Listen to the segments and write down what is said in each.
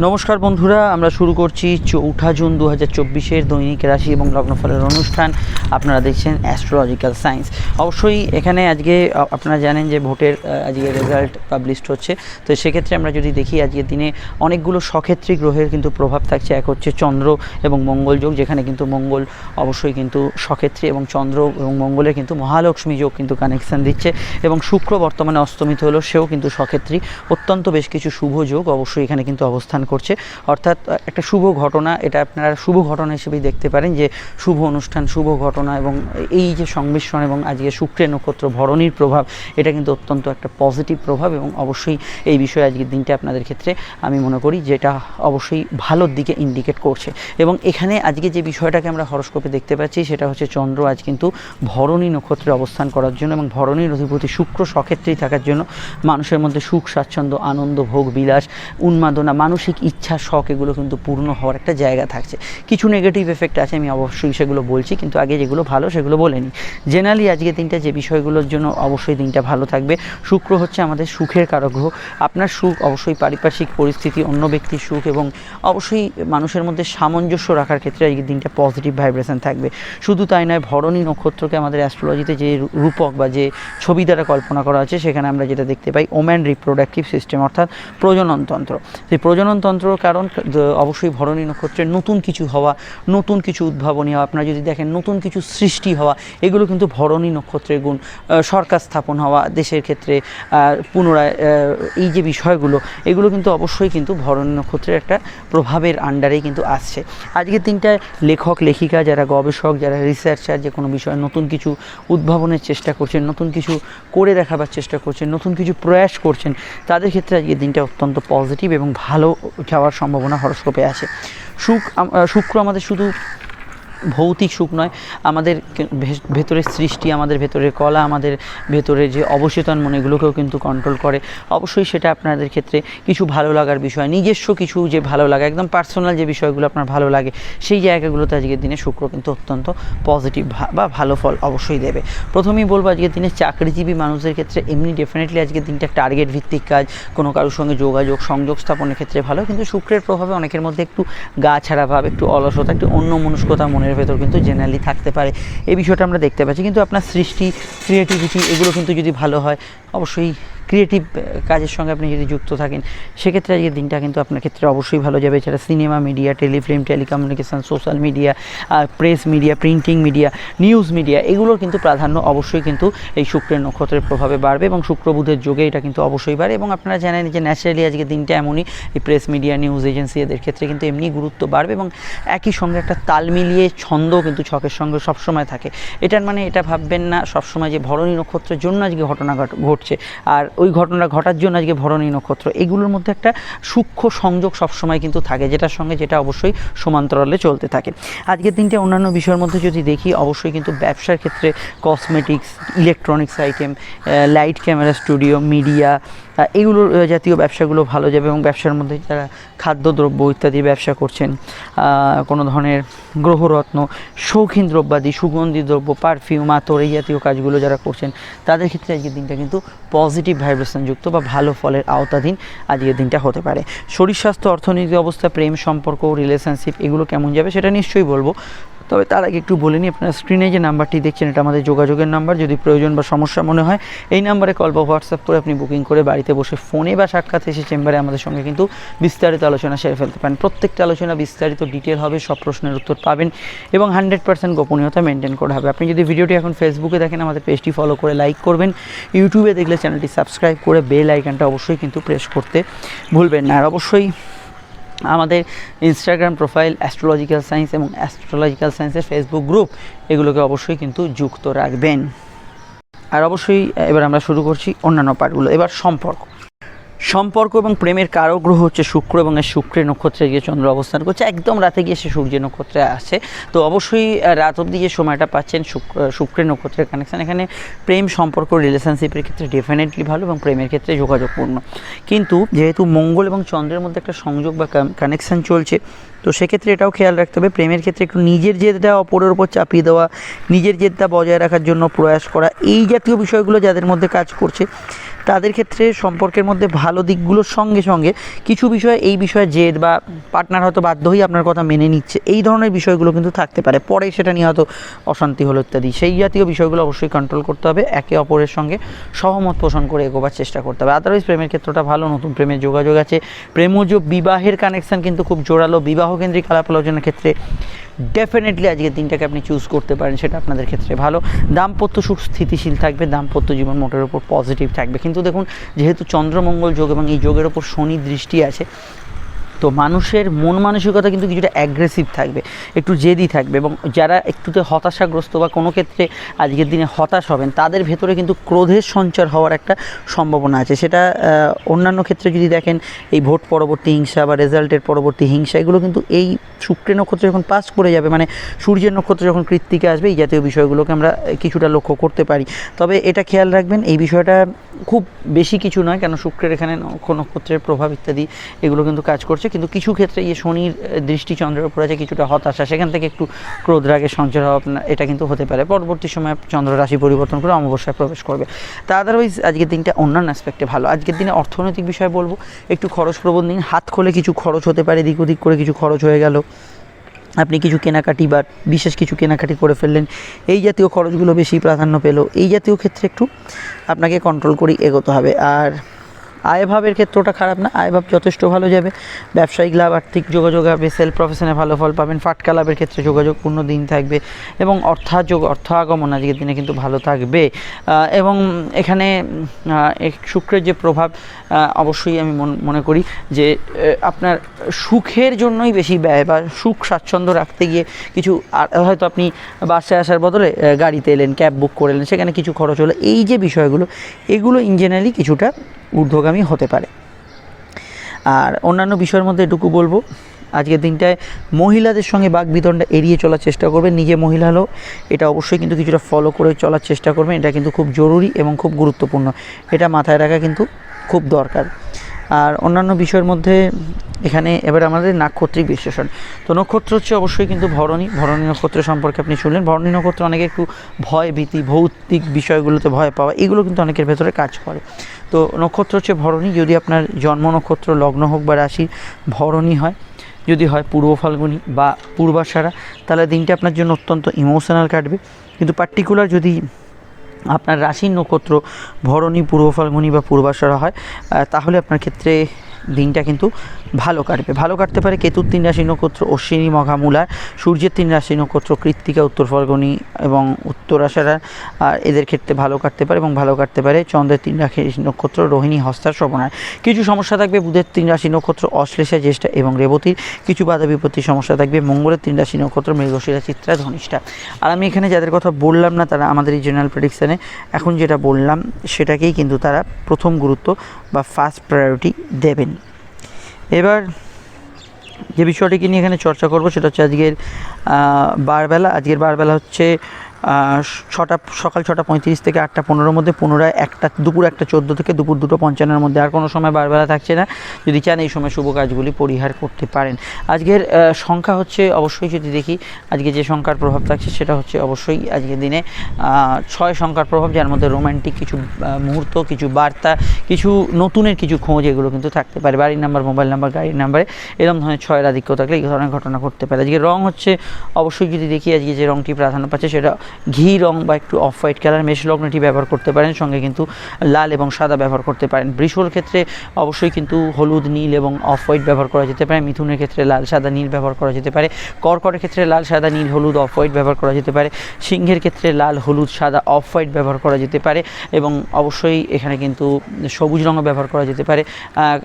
নমস্কার বন্ধুরা, আমরা শুরু করছি চৌঠা জুন দু হাজার চব্বিশের দৈনিক রাশি এবং লগ্নফলের অনুষ্ঠান। আপনারা দেখছেন অ্যাস্ট্রোলজিক্যাল সায়েন্স অবশ্যই এখানে আজকে আপনারা জানেন যে ভোটের আজকে রেজাল্ট পাবলিশড হচ্ছে। তো সেক্ষেত্রে আমরা যদি দেখি, আজকের দিনে অনেকগুলো সক্ষেত্রী গ্রহের কিন্তু প্রভাব থাকছে। এক হচ্ছে চন্দ্র এবং মঙ্গল যোগ, যেখানে কিন্তু মঙ্গল অবশ্যই কিন্তু সক্ষেত্রী এবং চন্দ্র এবং মঙ্গলের কিন্তু মহালক্ষ্মী যোগ কিন্তু কানেকশান দিচ্ছে। এবং শুক্র বর্তমানে অস্তমিত হলো সেও কিন্তু সক্ষেত্রী। অত্যন্ত বেশ কিছু শুভ যোগ অবশ্যই এখানে কিন্তু অবস্থান করছে। অর্থাৎ একটা শুভ ঘটনা, এটা আপনারা শুভ ঘটনা হিসেবেই দেখতে পারেন যে, শুভ অনুষ্ঠান, শুভ ঘটনা এবং এই যে সংমিশ্রণ এবং আজকে শুক্রের নক্ষত্র ভরণীর প্রভাব, এটা কিন্তু অত্যন্ত একটা পজিটিভ প্রভাব এবং অবশ্যই এই বিষয়ে আজকের দিনটা আপনাদের ক্ষেত্রে আমি মনে করি যেটা অবশ্যই ভালোর দিকে ইন্ডিকেট করছে। এবং এখানে আজকে যে বিষয়টাকে আমরা হরস্কোপে দেখতে পাচ্ছি, সেটা হচ্ছে চন্দ্র আজ কিন্তু ভরণী নক্ষত্রে অবস্থান করার জন্য এবং ভরণীর অধিপতি শুক্র সক্ষেত্রেই থাকার জন্য মানুষের মধ্যে সুখ, স্বাচ্ছন্দ্য, আনন্দ, ভোগ, বিলাস, উন্মাদনা, মানসিক ইচ্ছা, শখ, এগুলো কিন্তু পূর্ণ হওয়ার একটা জায়গা থাকছে। কিছু নেগেটিভ এফেক্ট আছে, আমি অবশ্যই সেগুলো বলছি, কিন্তু আগে যেগুলো ভালো সেগুলো বলে নিই। জেনারেলি আজকে দিনটা যে বিষয়গুলোর জন্য অবশ্যই দিনটা ভালো থাকবে। শুক্র হচ্ছে আমাদের সুখের কারক গ্রহ। আপনার সুখ অবশ্যই পারিপার্শ্বিক পরিস্থিতি, অন্য ব্যক্তির সুখ এবং অবশ্যই মানুষের মধ্যে সামঞ্জস্য রাখার ক্ষেত্রে আজকের দিনটা পজিটিভ ভাইব্রেশন থাকবে। শুধু তাই নয়, ভরণী নক্ষত্রকে আমাদের অ্যাস্ট্রোলজিতে যে রূপক বা যে ছবি দ্বারা কল্পনা করা আছে সেখানে আমরা যেটা দেখতে পাই, ওম্যান রিপ্রোডাক্টিভ সিস্টেম অর্থাৎ প্রজননতন্ত্র। সেই প্রজননতন্ত্রর কারণ অবশ্যই ভরণী নক্ষত্রের নতুন কিছু হওয়া, নতুন কিছু উদ্ভাবনী হওয়া, আপনারা যদি দেখেন নতুন কিছু সৃষ্টি হওয়া, এগুলো কিন্তু ভরণী নক্ষত্রের গুণ সরকার স্থাপন হওয়া, দেশের ক্ষেত্রে পুনরায় এই যে বিষয়গুলো, এগুলো কিন্তু অবশ্যই কিন্তু ভরণী নক্ষত্রের একটা প্রভাবের আন্ডারেই কিন্তু আসছে। আজকের দিনটায় লেখক, লেখিকা, যারা গবেষক, যারা রিসার্চার যে কোনো বিষয়ে নতুন কিছু উদ্ভাবনের চেষ্টা করছেন, নতুন কিছু করে দেখাবার চেষ্টা করছেন, নতুন কিছু প্রয়াস করছেন, তাদের ক্ষেত্রে আজকের দিনটা অত্যন্ত পজিটিভ এবং ভালো যাওয়ার সম্ভাবনা হরস্কোপে আছে। শুক শুক্র আমাদের শুধু ভৌতিক সুখ নয়, আমাদের ভেতরের সৃষ্টি, আমাদের ভেতরের কলা, আমাদের ভেতরে যে অবচেতন মন, এগুলোকেও কিন্তু কন্ট্রোল করে। অবশ্যই সেটা আপনাদের ক্ষেত্রে কিছু ভালো লাগার বিষয়, নিজস্ব কিছু যে ভালো লাগে, একদম পার্সোনাল যে বিষয়গুলো আপনার ভালো লাগে, সেই জায়গাগুলোতে আজকের দিনে শুক্র কিন্তু অত্যন্ত পজিটিভ বা ভালো ফল অবশ্যই দেবে। প্রথমেই বলব, আজকের দিনে চাকরিজীবী মানুষদের ক্ষেত্রে এমনি ডেফিনেটলি আজকের দিনটা টার্গেট ভিত্তিক কাজ, কোনো কারোর সঙ্গে যোগাযোগ, সংযোগ স্থাপনের ক্ষেত্রে ভালো, কিন্তু শুক্রের প্রভাবে অনেকের মধ্যে একটু গা ছাড়া ভাব, একটু অলসতা, একটু অন্য মনস্কতা মনের ভেতর কিন্তু জেনারেলি থাকতে পারে। এই বিষয়টা আমরা দেখতে পাচ্ছি। কিন্তু আপনার সৃষ্টি ক্রিয়েটিভিটি এগুলো কিন্তু যদি ভালো হয়, অবশ্যই ক্রিয়েটিভ কাজের সঙ্গে আপনি যদি যুক্ত থাকেন, সেক্ষেত্রে আজকের দিনটা কিন্তু আপনার ক্ষেত্রে অবশ্যই ভালো যাবে। এছাড়া cinema media telefilm telecommunication social media press media printing media news media এগুলোর কিন্তু প্রাধান্য অবশ্যই কিন্তু এই শুক্রের নক্ষত্রের প্রভাবে বাড়বে এবং শুক্র বুধের যোগে এটা কিন্তু অবশ্যই বাড়ে। এবং আপনারা জানেন যে ন্যাচারালি আজকের দিনটা এমনই, এই প্রেস মিডিয়া নিউজ এজেন্সি এদের ক্ষেত্রে কিন্তু এমনি গুরুত্ব বাড়বে এবং একই সঙ্গে একটা তাল মিলিয়ে ছন্দ কিন্তু ছকের সঙ্গে সবসময় থাকে। এটার মানে এটা ভাববেন না, সবসময় যে ভরণী নক্ষত্রের জন্য আজকে ঘটনা ঘট- ঘটছে। আর ওই ঘটনা ঘটার জন্য আজকে ভরণী নক্ষত্র, এগুলোর মধ্যে একটা সূক্ষ্ম সংযোগ সবসময় কিন্তু থাকে, যেটার সঙ্গে যেটা অবশ্যই সমান্তরালে চলতে থাকে। আজকের দিনটা অন্যান্য বিষয়ের মধ্যে যদি দেখি, অবশ্যই কিন্তু ব্যবসার ক্ষেত্রে cosmetics electronics item light camera studio media এগুলোর জাতীয় ব্যবসাগুলো ভালো যাবে এবং ব্যবসার মধ্যে যারা খাদ্যদ্রব্য ইত্যাদি ব্যবসা করছেন কোনো ধরনের গ্রহরত্ন, শৌখিন দ্রব্যাদি, সুগন্ধি দ্রব্য পারফিউম আতর এই জাতীয় কাজগুলো যারা করছেন, তাদের ক্ষেত্রে আজকের দিনটা কিন্তু পজিটিভ ভাইব্রেশন যুক্ত বা ভালো ফলের আওতাধীন আজকের দিনটা হতে পারে। শরীর স্বাস্থ্য অর্থনৈতিক অবস্থা, প্রেম সম্পর্ক রিলেশনশিপ এগুলো কেমন যাবে সেটা নিশ্চয়ই বলব। তবে তার আগে একটু বলে নিই, আপনারা স্ক্রিনে যে নাম্বারটি দেখছেন, এটা আমাদের যোগাযোগের নাম্বার। যদি প্রয়োজন বা সমস্যা মনে হয়, এই নাম্বারে কল বা হোয়াটসঅ্যাপ করে আপনি বুকিং করে বাড়িতে বসে ফোনে বা সাক্ষাৎ এসে চেম্বারে আমাদের সঙ্গে কিন্তু বিস্তারিত আলোচনা সেরে ফেলতে পারেন। প্রত্যেকটা আলোচনা বিস্তারিত ডিটেল হবে, সব প্রশ্নের উত্তর পাবেন এবং হান্ড্রেড পার্সেন্ট গোপনীয়তা মেনটেন করা হবে। আপনি যদি ভিডিওটি এখন ফেসবুকে দেখেন, আমাদের পেজটি ফলো করে লাইক করবেন। ইউটিউবে দেখলে চ্যানেলটি সাবস্ক্রাইব করে বেল আইকনটা অবশ্যই কিন্তু প্রেস করতে ভুলবেন না। আর অবশ্যই আমাদের ইনস্টাগ্রাম প্রোফাইল অ্যাস্ট্রোলজিক্যাল সায়েন্স এবং অ্যাস্ট্রোলজিক্যাল সায়েন্সের ফেসবুক গ্রুপ এগুলোকে অবশ্যই কিন্তু যুক্ত রাখবেন। আর অবশ্যই এবার আমরা শুরু করছি অন্যান্য পার্টগুলো এবার সম্পর্ক। সম্পর্ক এবং প্রেমের কারও গ্রহ হচ্ছে শুক্র এবং এই শুক্রের নক্ষত্রে গিয়ে চন্দ্র অবস্থান করছে। একদম রাতে গিয়ে সে সূর্যের নক্ষত্রে আসছে তো অবশ্যই রাত অবধি যে সময়টা পাচ্ছেন, শুক্র শুক্রের নক্ষত্রের কানেকশান এখানে প্রেম, সম্পর্ক রিলেশনশিপের ক্ষেত্রে ডেফিনেটলি ভালো এবং প্রেমের ক্ষেত্রে যোগাযোগপূর্ণ। কিন্তু যেহেতু মঙ্গল এবং চন্দ্রের মধ্যে একটা সংযোগ বা কানেকশান চলছে, তো সেক্ষেত্রে এটাও খেয়াল রাখতে হবে। প্রেমের ক্ষেত্রে একটু নিজের জেদটা অপরের ওপর চাপিয়ে দেওয়া, নিজের জেদটা বজায় রাখার জন্য প্রয়াস করা, এই জাতীয় বিষয়গুলো যাদের মধ্যে কাজ করছে তাদের ক্ষেত্রে সম্পর্কের মধ্যে ভালো দিকগুলোর সঙ্গে সঙ্গে কিছু বিষয়ে এই বিষয়ে জেদ বা পার্টনার হয়তো বাধ্য হয়ে আপনার কথা মেনে নিচ্ছে। এই ধরনের বিষয়গুলো কিন্তু থাকতে পারে। পরে সেটা নিয়ে হয়তো অশান্তি হলো ইত্যাদি। সেই জাতীয় বিষয়গুলো অবশ্যই কন্ট্রোল করতে হবে। একে অপরের সঙ্গে সহমত পোষণ করে এগোবার চেষ্টা করতে হবে। আদারওয়াইজ প্রেমের ক্ষেত্রটা ভালো, নতুন প্রেমের যোগাযোগ আছে। প্রেমজ বিবাহের কানেকশান কিন্তু খুব জোরালো। বিবাহ কেন্দ্রিক আলাপ আলোচনার ক্ষেত্রে ডেফিনেটলি আজকের দিনটাকে আপনি চুজ করতে পারেন, সেটা আপনাদের ক্ষেত্রে ভালো। দাম্পত্য সুখ স্থিতিশীল থাকবে, দাম্পত্য জীবন মোটের উপর পজিটিভ থাকবে। কিন্তু দেখুন, যেহেতু চন্দ্রমঙ্গল যোগ এবং এই যোগের ওপর শনি দৃষ্টি আছে তো মানুষের মন মানসিকতা কিন্তু কিছুটা অ্যাগ্রেসিভ থাকবে, একটু জেদি থাকবে এবং যারা একটুতে হতাশাগ্রস্ত বা কোনো ক্ষেত্রে আজকের দিনে হতাশ হবেন, তাদের ভেতরে কিন্তু ক্রোধের সঞ্চার হওয়ার একটা সম্ভাবনা আছে। সেটা অন্যান্য ক্ষেত্রে যদি দেখেন, এই ভোট পরবর্তী হিংসা বা রেজাল্টের পরবর্তী হিংসা, এগুলো কিন্তু এই শুক্রের নক্ষত্র যখন পাস করে যাবে মানে সূর্যের নক্ষত্র যখন কৃত্তিকে আসবে, এই জাতীয় বিষয়গুলোকে আমরা কিছুটা লক্ষ্য করতে পারি। তবে এটা খেয়াল রাখবেন, এই বিষয়টা খুব বেশি কিছু নয়, কেন শুক্রের এখানে নক্ষ নক্ষত্রের প্রভাব ইত্যাদি, এগুলো কিন্তু কাজ করছে। কিন্তু কিছু ক্ষেত্রে এই শনির দৃষ্টি চন্দ্রের উপর আছে, কিছুটা হতাশা, সেখান থেকে একটু ক্রোধ রাগের সঞ্চার হওয়া আপনার এটা কিন্তু হতে পারে। পরবর্তী সময়ে চন্দ্র রাশি পরিবর্তন করে অমাবস্যায় প্রবেশ করবে। তা আদারওয়াইজ আজকের দিনটা অন্যান্য অ্যাসপেক্টে ভালো। আজকের দিনে অর্থনৈতিক বিষয়ে বলব, একটু খরচ প্রবণ দিন। হাত খোলে কিছু খরচ হতে পারে দিক ওদিক করে কিছু খরচ হয়ে গেল। আপনি কিছু কেনাকাটি বা বিশেষ কিছু কেনাকাটি করে ফেললেন, এই জাতীয় খরচগুলো বেশি প্রাধান্য পেল। এই জাতীয় ক্ষেত্রে একটু আপনাকে কন্ট্রোল করেই এগোতে হবে। আর আয়ভাবের ক্ষেত্রটা খারাপ না, আয়ভাব যথেষ্ট ভালো যাবে। ব্যবসায়িক লাভ, আর্থিক যোগাযোগ হবে সেলফ প্রফেশনে ভালো ফল পাবেন, ফাটকা লাভের ক্ষেত্রে যোগাযোগপূর্ণ দিন থাকবে এবং অর্থাযোগ অর্থ আগমন আজকের দিনে কিন্তু ভালো থাকবে। এবং এখানে শুক্রের যে প্রভাব অবশ্যই আমি মন- করি যে আপনার সুখের জন্যই বেশি ব্যয় বা সুখ স্বাচ্ছন্দ্য রাখতে গিয়ে কিছু হয়তো আপনি বাসে আসার বদলে গাড়িতে এলেন ক্যাব বুক করে এলেন, সেখানে কিছু খরচ হলো। এই যে বিষয়গুলো, এগুলো ইন জেনারেলি কিছুটা ঊর্ধ্বগামী হতে পারে। আর অন্যান্য বিষয়ের মধ্যে এটুকু বলব, আজকের দিনটায় মহিলাদের সঙ্গে বাক বিতণ্ডা এড়িয়ে চলার চেষ্টা করবেন, নিজে মহিলা হলেও। এটা অবশ্যই কিন্তু কিছুটা ফলো করে চলার চেষ্টা করবেন, এটা কিন্তু খুব জরুরি এবং খুব গুরুত্বপূর্ণ। এটা মাথায় রাখা কিন্তু খুব দরকার। আর অন্যান্য বিষয়ের মধ্যে এখানে এবার আমাদের নাক্ষত্রিক বিশ্লেষণ। তো নক্ষত্র হচ্ছে অবশ্যই কিন্তু ভরণী। ভরণী নক্ষত্র সম্পর্কে আপনি শুনলেন। ভরণী নক্ষত্র অনেকে একটু ভয়, ভীতি, ভৌতিক বিষয়গুলোতে ভয় পাওয়া, এগুলো কিন্তু অনেকের ভেতরে কাজ করে। তো নক্ষত্র হচ্ছে ভরণী। যদি আপনার জন্ম নক্ষত্র, লগ্ন হোক বা রাশি ভরণী হয়, যদি হয় পূর্ব ফাল্গুনি বা পূর্বাষাঢ়া, তাহলে দিনটা আপনার জন্য অত্যন্ত ইমোশনাল কাটবে। কিন্তু পার্টিকুলার যদি আপনার রাশির নক্ষত্র ভরণী পূর্ব ফাল্গুনি বা পূর্বাশরা হয় তাহলে আপনার ক্ষেত্রে দিনটা কিন্তু ভালো কাটবে। ভালো কাটতে পারে কেতুর তিন রাশি নক্ষত্র অশ্বিনী মঘা মূলা সূর্যের তিন রাশি নক্ষত্র কৃত্তিকা, উত্তর ফাল্গুনি এবং উত্তরাষাঢ়া আর এদের ক্ষেত্রে ভালো কাটতে পারে এবং ভালো কাটতে পারে চন্দ্রের তিন রাশি নক্ষত্র, রোহিণী হস্তার শ্রবণার কিছু সমস্যা থাকবে বুধের তিন রাশি নক্ষত্র, অশ্লেষা, জ্যেষ্ঠা এবং রেবতীর। কিছু বাধা বিপত্তির সমস্যা থাকবে মঙ্গলের তিন রাশি নক্ষত্র মৃগশিরা চিত্রা ধনিষ্ঠা। আর আমি এখানে যাদের কথা বললাম না, তারা আমাদের এই জেনারেল প্রেডিকশানে এখন যেটা বললাম, সেটাকেই কিন্তু তারা প্রথম গুরুত্ব বা ফার্স্ট প্রায়োরিটি দেবেন। এবার যে বিষয়টিকে নিয়ে এখানে চর্চা করব সেটা হচ্ছে আজকের বারবেলা। আজকের বারবেলা হচ্ছে ছটা, সকাল ছটা পঁয়ত্রিশ থেকে আটটা পনেরোর মধ্যে পুনরায় একটা, দুপুর একটা চোদ্দ থেকে দুপুর দুটো পঞ্চান্নের মধ্যে আর কোনো সময় বারবেলা থাকছে না। যদি চান এই সময় শুভ কাজগুলি পরিহার করতে পারেন। আজকের সংখ্যা হচ্ছে অবশ্যই যদি দেখি, আজকে যে সংখ্যার প্রভাব থাকছে সেটা হচ্ছে অবশ্যই আজকের দিনে ছয় সংখ্যার প্রভাব, যার মধ্যে রোম্যান্টিক কিছু মুহূর্ত, কিছু বার্তা, কিছু নতুনের কিছু খোঁজ এগুলো কিন্তু থাকতে পারে। বাড়ির নাম্বার, মোবাইল নাম্বার, গাড়ির নাম্বারে এরকম ধরনের ছয়ের আধিক্য থাকলে এই ধরনের ঘটনা ঘটতে পারে। আজকে রং হচ্ছে, অবশ্যই যদি দেখি আজকে যে রংটি প্রাধান্য পাচ্ছে সেটা ঘি রং বা একটু অফ হোয়াইট কালার মেষ লগ্নটি ব্যবহার করতে পারেন, সঙ্গে কিন্তু লাল এবং সাদা ব্যবহার করতে পারেন। বৃষর ক্ষেত্রে অবশ্যই কিন্তু হলুদ, নীল এবং অফ হোয়াইট ব্যবহার করা যেতে পারে। মিথুনের ক্ষেত্রে লাল, সাদা, নীল ব্যবহার করা যেতে পারে। কর্কটের ক্ষেত্রে লাল, সাদা, নীল, হলুদ অফ হোয়াইট ব্যবহার করা যেতে পারে। সিংহের ক্ষেত্রে লাল, হলুদ, সাদা অফ হোয়াইট ব্যবহার করা যেতে পারে এবং অবশ্যই এখানে কিন্তু সবুজ রঙও ব্যবহার করা যেতে পারে।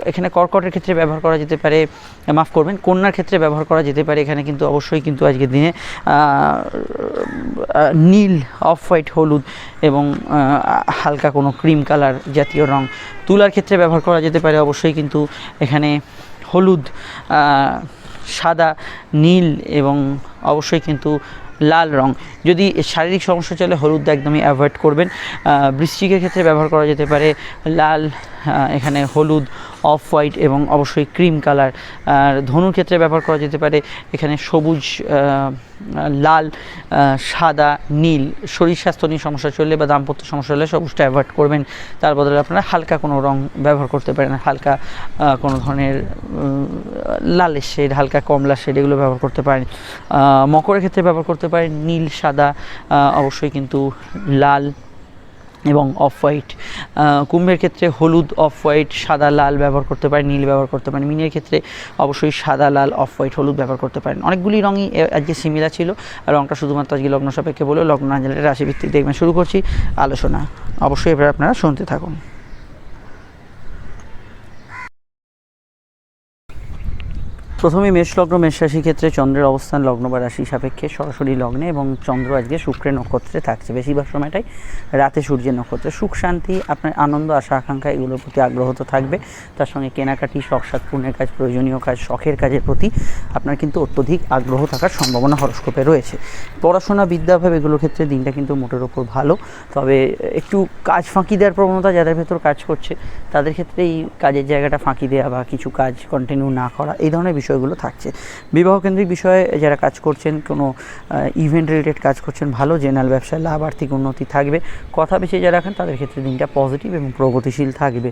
এখানে কর্কটের ক্ষেত্রে ব্যবহার করা যেতে পারে, মাফ করবেন, কন্যার ক্ষেত্রে ব্যবহার করা যেতে পারে। এখানে কিন্তু অবশ্যই কিন্তু আজকের দিনে নীল অফ হোয়াইট হলুদ এবং হালকা কোনো ক্রিম কালার জাতীয় রং। তুলার ক্ষেত্রে ব্যবহার করা যেতে পারে অবশ্যই কিন্তু এখানে হলুদ সাদা, নীল এবং অবশ্যই কিন্তু লাল রং। যদি শারীরিক সমস্যা চলে হলুদটা একদমই অ্যাভয়েড করবেন। বৃষ্টিকের ক্ষেত্রে ব্যবহার করা যেতে পারে লাল এখানে হলুদ অফ হোয়াইট এবং অবশ্যই ক্রিম কালার আর ধনুর ক্ষেত্রে ব্যবহার করা যেতে পারে এখানে সবুজ লাল সাদা, নীল। শরীর স্বাস্থ্য নিয়ে সমস্যা চললে বা দাম্পত্য সমস্যা হলে সবুজটা অ্যাভয়েড করবেন। তার বদলে আপনারা হালকা কোনো রং ব্যবহার করতে পারেন। হালকা কোনো ধরনের লালের শেড হালকা কমলা শেড এগুলো ব্যবহার করতে পারেন। মকরের ক্ষেত্রে ব্যবহার করতে পারেন নীল, সাদা আহ, অবশ্যই কিন্তু লাল এবং অফ হোয়াইট কুম্ভের ক্ষেত্রে হলুদ অফ হোয়াইট সাদা লাল ব্যবহার করতে পারেন নীল ব্যবহার করতে পারেন। মিনের ক্ষেত্রে অবশ্যই সাদা লাল অফ হোয়াইট হলুদ ব্যবহার করতে পারেন। অনেকগুলি রঙই আজকে সিমিলার ছিল। রঙটা শুধুমাত্র আজকে লগ্ন সাপেক্ষে বলে লগ্ন আঞ্জলের রাশিভিত্তিক দেখবেন। শুরু করছি আলোচনা। অবশ্যই এবার আপনারা শুনতে থাকুন। প্রথমে মেষ লগ্ন, মেষ রাশির ক্ষেত্রে চন্দ্রের অবস্থান, লগ্ন বা রাশি সাপেক্ষে সরাসরি লগ্নে এবং চন্দ্র আজকে শুক্রের নক্ষত্রে থাকছে। বেশিরভাগ সময়টাই রাতে সূর্যের নক্ষত্রে। সুখ, শান্তি, আপনার আনন্দ, আশা, আকাঙ্ক্ষা, এগুলোর প্রতি আগ্রহ তো থাকবে। তার সঙ্গে কেনাকাটি, শখ সাত পূর্ণের কাজ, প্রয়োজনীয় কাজ, শখের কাজের প্রতি আপনার কিন্তু অত্যধিক আগ্রহ থাকার সম্ভাবনা হরস্কোপে রয়েছে। পড়াশোনা বিদ্যাভাব এগুলোর ক্ষেত্রে দিনটা কিন্তু মোটের ওপর ভালো। তবে একটু কাজ ফাঁকি দেওয়ার প্রবণতা যাদের ভেতর কাজ করছে, তাদের ক্ষেত্রে এই কাজের জায়গাটা ফাঁকি দেওয়া বা কিছু কাজ কন্টিনিউ না করা, এই ধরনের বিষয়গুলো থাকছে। বিবাহকেন্দ্রিক বিষয়ে যারা কাজ করছেন, কোনো ইভেন্ট রিলেটেড কাজ করছেন, ভালো জেনারেল ব্যবসায় লাভ আর্থিক উন্নতি থাকবে। কথা বেশি যারা রাখেন, তাদের ক্ষেত্রে দিনটা পজিটিভ এবং প্রগতিশীল থাকবে।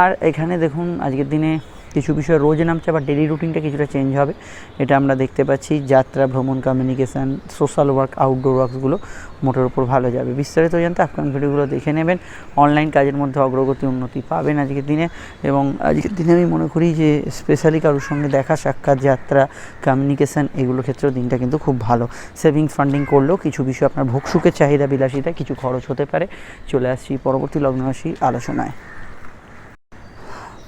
আর এখানে দেখুন, আজকের দিনে কিছু বিষয় রোজ নামছে, আবার ডেলি রুটিনটা কিছুটা চেঞ্জ হবে। এটা আমরা দেখতে পাচ্ছি, যাত্রা, ভ্রমণ কমিউনিকেশান সোশ্যাল ওয়ার্ক আউটডোর ওয়ার্কসগুলো মোটের উপর ভালো যাবে। বিস্তারিত জানতে আপকামিং ভিডিওগুলো দেখে নেবেন। অনলাইন কাজের মধ্যে অগ্রগতি, উন্নতি পাবেন আজকের দিনে। এবং আজকের দিনে আমি মনে করি যে স্পেশালি কারোর সঙ্গে দেখা, সাক্ষাৎ, যাত্রা কমিউনিকেশান এগুলোর ক্ষেত্রেও দিনটা কিন্তু খুব ভালো। সেভিংস ফান্ডিং করলেও কিছু বিষয় আপনার ভোগসুখের চাহিদা, বিলাসিতা, কিছু খরচ হতে পারে। চলে আসছি পরবর্তী লগ্ন রাশি আলোচনায়।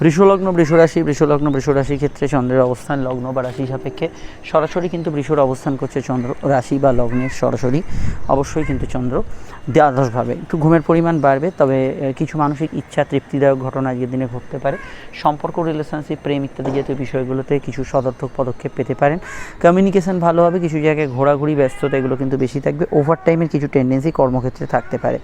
বৃষলগ্ন, বৃষরাশি, বৃষলগ্ন বৃষরাশির ক্ষেত্রে চন্দ্রের অবস্থান লগ্ন বা রাশি সাপেক্ষে। সরাসরি কিন্তু বৃষর অবস্থান করছে চন্দ্র, রাশি বা লগ্নের সরাসরি। অবশ্যই কিন্তু চন্দ্র দ্বাদশভাবে। একটু ঘুমের পরিমাণ বাড়বে, তবে কিছু মানসিক ইচ্ছা, তৃপ্তিদায়ক ঘটনা আজকের দিনে ঘটতে পারে। সম্পর্ক রিলেশনশিপ প্রেম ইত্যাদি জাতীয় বিষয়গুলোতে কিছু সদর্থক পদক্ষেপ পেতে পারেন। কমিউনিকেশন ভালো হবে, কিছু জায়গায় ঘোরাঘুরি, ব্যস্ততা, এগুলো কিন্তু বেশি থাকবে। ওভার টাইমের কিছু টেন্ডেন্সি কর্মক্ষেত্রে থাকতে পারে।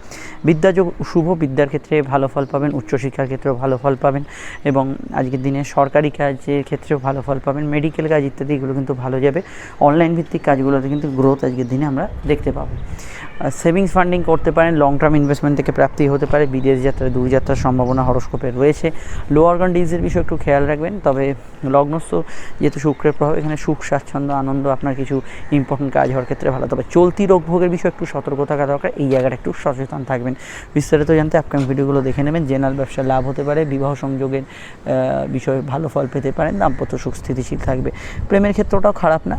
বিদ্যাযোগ শুভ, বিদ্যার ক্ষেত্রে ভালো ফল পাবেন, উচ্চশিক্ষার ক্ষেত্রেও ভালো ফল পাবেন। এবং আজকের দিনে সরকারি কাজের ক্ষেত্রেও ভালো ফল পাবেন। মেডিকেল কাজ ইত্যাদি এগুলো কিন্তু ভালো যাবে। অনলাইন ভিত্তিক কাজগুলোতে কিন্তু গ্রোথ আজকের দিনে আমরা দেখতে পাবো। সেভিংস ফান্ডিং করতে পারেন লং টার্ম ইনভেস্টমেন্ট থেকে প্রাপ্তি হতে পারে, বিদেশ যাত্রা দূরযাত্রার সম্ভাবনা হরস্কোপে রয়েছে। লো অর্গান ডিজিজের বিষয়ে একটু খেয়াল রাখবেন, তবে লগ্নস্থ যেহেতু শুক্রের প্রভাব, এখানে সুখ, স্বাচ্ছন্দ্য, আনন্দ আপনার কিছু ইম্পর্টেন্ট কাজ হওয়ার ক্ষেত্রে ভালো। তবে চলতি রোগ ভোগের বিষয়ে একটু সতর্ক থাকা দরকার, এই জায়গাটা একটু সচেতন থাকবেন। বিস্তারিত জানতে আপকামিং ভিডিওগুলো দেখে নেবেন। জেনারেল ব্যবসায় লাভ হতে পারে, বিবাহ সংযোগের বিষয়ে ভালো ফল পেতে পারেন, দাম্পত্য সুখ স্থিতিশীল থাকবে। প্রেমের ক্ষেত্রটাও খারাপ না,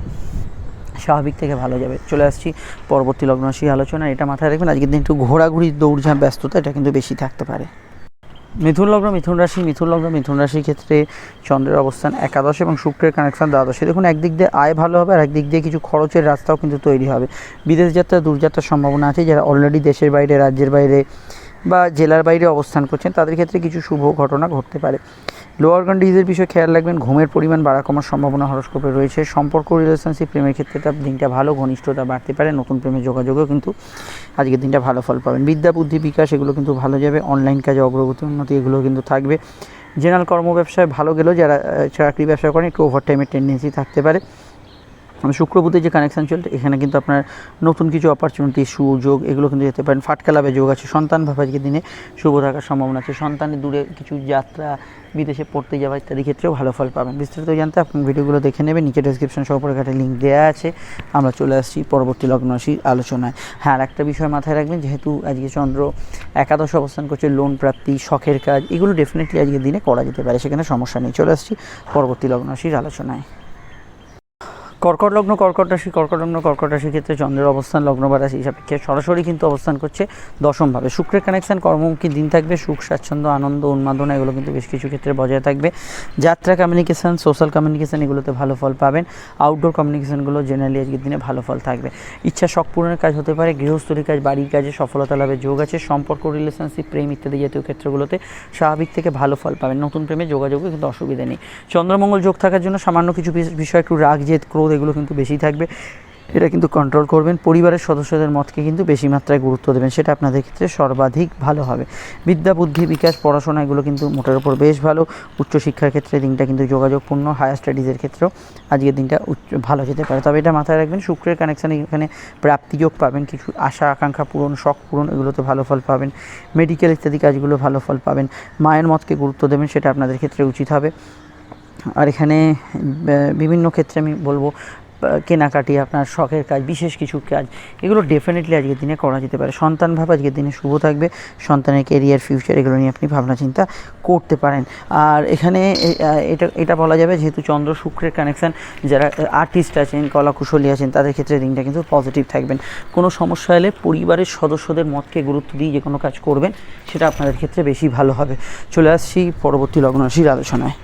স্বাভাবিক থেকে ভালো যাবে। চলে আসছি পরবর্তী লগ্ন রাশি আলোচনা এটা মাথায় রাখবেন, আজকের দিন একটু ঘোরাঘুরি, দৌড়ঝাঁপ, ব্যস্ততা, এটা কিন্তু বেশি থাকতে পারে। মিথুন লগ্ন, মিথুন রাশি, মিথুন লগ্ন, মিথুন রাশির ক্ষেত্রে চন্দ্রের অবস্থান একাদশ এবং শুক্রের কানেকশন দ্বাদশে। দেখুন, একদিক দিয়ে আয় ভালো হবে, আর একদিক দিয়ে কিছু খরচের রাস্তাও কিন্তু তৈরি হবে। বিদেশ যাত্রা, দূরযাত্রার সম্ভাবনা আছে, যারা অলরেডি দেশের বাইরে, রাজ্যের বাইরে বা জেলার বাইরে অবস্থান করছেন, তাদের ক্ষেত্রে কিছু শুভ ঘটনা ঘটতে পারে। লো অর্গান ডিজিজের বিষয়ে খেয়াল রাখবেন, ঘুমের পরিমাণ বাড়া কমার সম্ভাবনা হরস্কোপে রয়েছে। সম্পর্ক রিলেশনশিপ প্রেমের ক্ষেত্রে তার দিনটা ভালো, ঘনিষ্ঠতা বাড়তে পারে। নতুন প্রেমের যোগাযোগও কিন্তু আজকের দিনটা ভালো ফল পাবেন। বিদ্যা, বুদ্ধি, বিকাশ, এগুলো কিন্তু ভালো যাবে। অনলাইন কাজে অগ্রগতি, উন্নতি এগুলো কিন্তু থাকবে। জেনারেল কর্ম ব্যবসায় ভালো গেলেও যারা চাকরি ব্যবসা করেন, একটু ওভারটাইমের টেন্ডেন্সি থাকতে পারে। আমি শুক্র বুধের যে কানেকশন চলছে এখানে কিন্তু আপনার নতুন কিছু অপরচুনিটি সুযোগ, এগুলো কিন্তু যেতে পারেন। ফাটকা লাভের যোগ আছে, সন্তান ভাবে আজকের দিনে শুভ থাকার সম্ভাবনা আছে। সন্তানের দূরে কিছু যাত্রা, বিদেশে পড়তে যাওয়া ইত্যাদি ক্ষেত্রেও ভালো ফল পাবেন। বিস্তারিত জানতে আপনি ভিডিওগুলো দেখে নেবেন, নিচে ডেসক্রিপশন সহপরিকাটে লিঙ্ক দেওয়া আছে। আমরা চলে আসছি পরবর্তী লগ্ন রাশির আলোচনায়। হ্যাঁ আর একটা বিষয় মাথায় রাখবেন, যেহেতু আজকে চন্দ্র একাদশ অবস্থান করছে লোন প্রাপ্তি, শখের কাজ, এগুলো ডেফিনেটলি আজকের দিনে করা যেতে পারে, সেখানে সমস্যা নেই। চলে আসছি পরবর্তী লগ্ন রাশির আলোচনায়। কর্কট লগ্ন, কর্কট রাশি, কর্কট লগ্ন, কর্কট রাশির ক্ষেত্রে চন্দ্রের অবস্থান লগ্ন বা রাশি সাপেক্ষে সরাসরি কিন্তু অবস্থান করছে দশমভাবে। শুক্রের কানেকশন কর্মমুখী দিন থাকবে, সুখ, স্বাচ্ছন্দ্য, আনন্দ, উন্মাদনা, এগুলো কিন্তু বেশ কিছু ক্ষেত্রে বজায় থাকবে। যাত্রা কমিউনিকেশন সোশ্যাল কমিউনিকেশন এগুলোতে ভালো ফল পাবেন। আউটডোর কমিউনিকেশনগুলো জেনারেলি আজকের দিনে ভালো ফল থাকবে। ইচ্ছা শখ পূরণের কাজ হতে পারে গৃহস্থলী কাজ, বাড়ির কাজে সফলতা লাভের যোগ আছে, সম্পর্ক রিলেশনশিপ প্রেম ইত্যাদি জাতীয় ক্ষেত্রগুলোতে স্বাভাবিক থেকে ভালো ফল পাবেন। নতুন প্রেমে যোগাযোগে কিন্তু অসুবিধা নেই। চন্দ্রমঙ্গল যোগ থাকার জন্য সামান্য কিছু বিষ- বিষয়, একটু রাগ, জেদ, ক্রোধ এগুলো কিন্তু বেশি থাকবে। এটা কিন্তু কন্ট্রোল করবেন। পরিবারের সদস্যদের মতকে কিন্তু বেশি মাত্রায় গুরুত্ব দেবেন। সেটা আপনাদের ক্ষেত্রে সর্বাধিক ভালো হবে। বিদ্যা, বুদ্ধি, বিকাশ, পড়াশোনা এগুলো কিন্তু মোটের ওপর বেশ ভালো। উচ্চশিক্ষার ক্ষেত্রে দিনটা কিন্তু যোগাযোগপূর্ণ। হায়ার স্টাডিজের ক্ষেত্রেও আজকের দিনটা উচ্চ, ভালো যেতে পারে। তবে এটা মাথায় রাখবেন, শুক্রের কানেকশানে এখানে প্রাপ্তিযোগ পাবেন। কিছু আশা, আকাঙ্ক্ষা পূরণ, শখ পূরণ এগুলোতে ভালো ফল পাবেন। মেডিকেল ইত্যাদি কাজগুলো ভালো ফল পাবেন। মায়ের মতকে গুরুত্ব দেবেন, সেটা আপনাদের ক্ষেত্রে উচিত হবে। আর এখানে বিভিন্ন ক্ষেত্রে আমি বলব কেনাকাটি, আপনার শখের কাজ, বিশেষ কিছু কাজ, এগুলো ডেফিনেটলি আজকের দিনে করা যেতে পারে। সন্তান ভাব আজকের দিনে শুভ থাকবে। সন্তানের কেরিয়ার ফিউচার এগুলো নিয়ে আপনি ভাবনা চিন্তা করতে পারেন। আর এখানে এটা এটা বলা যাবে যেহেতু চন্দ্র শুক্রের কানেকশান যারা আর্টিস্ট আছেন, কলাকুশলী আছেন, তাদের ক্ষেত্রে দিনটা কিন্তু পজিটিভ থাকবেন। কোনো সমস্যা এলে পরিবারের সদস্যদের মতকে গুরুত্ব দিয়ে যে কোনো কাজ করবেন, সেটা আপনাদের ক্ষেত্রে বেশি ভালো হবে। চলে আসছি পরবর্তী লগ্ন রাশির আলোচনায়।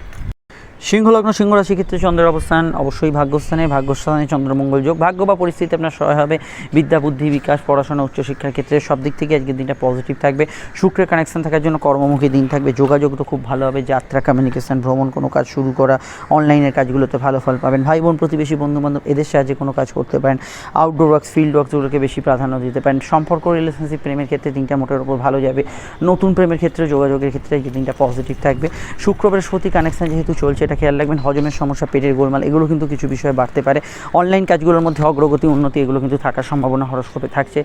সিংহ লগ্ন সিংহ রাশি ক্ষেত্রে চন্দ্রের অবস্থান অবশ্যই ভাগ্যস্থানে ভাগ্যস্থানে চন্দ্রমঙ্গল যোগ। ভাগ্য বা পরিস্থিতি আপনার সহায় হবে বিদ্যা, বুদ্ধি, বিকাশ, পড়াশোনা, উচ্চশিক্ষার ক্ষেত্রে সব দিক থেকে আজকের দিনটা পজিটিভ থাকবে। শুক্রের কানেকশন থাকার জন্য কর্মমুখী দিন থাকবে। যোগাযোগ তো খুব ভালো হবে, যাত্রা কমিউনিকেশন ভ্রমণ, কোনো কাজ শুরু করা অনলাইনের কাজগুলোতে ভালো ফল পাবেন। ভাই, বোন, প্রতিবেশী বন্ধু বান্ধব এদের সাহায্যে কোনো কাজ করতে পারেন। আউটডোর ওয়ার্কস ফিল্ড ওয়ার্কসগুলোকে বেশি প্রাধান্য দিতে পারেন। সম্পর্ক রিলেশনশিপ প্রেমের ক্ষেত্রে দিনটা মোটের ওপর ভালো যাবে। নতুন প্রেমের ক্ষেত্রে, যোগাযোগের ক্ষেত্রে এই দিনটা পজিটিভ থাকবে। শুক্র বৃহস্পতি কানেকশন যেহেতু চলছে এটা খেয়াল রাখবেন, হজমের সমস্যা, পেটের গোলমাল, এগুলো কিন্তু কিছু বিষয়ে বাড়তে পারে। অনলাইন কাজগুলোর মধ্যে অগ্রগতি, উন্নতি, এগুলো কিন্তু থাকার সম্ভাবনা হরস্কোপে থাকছে।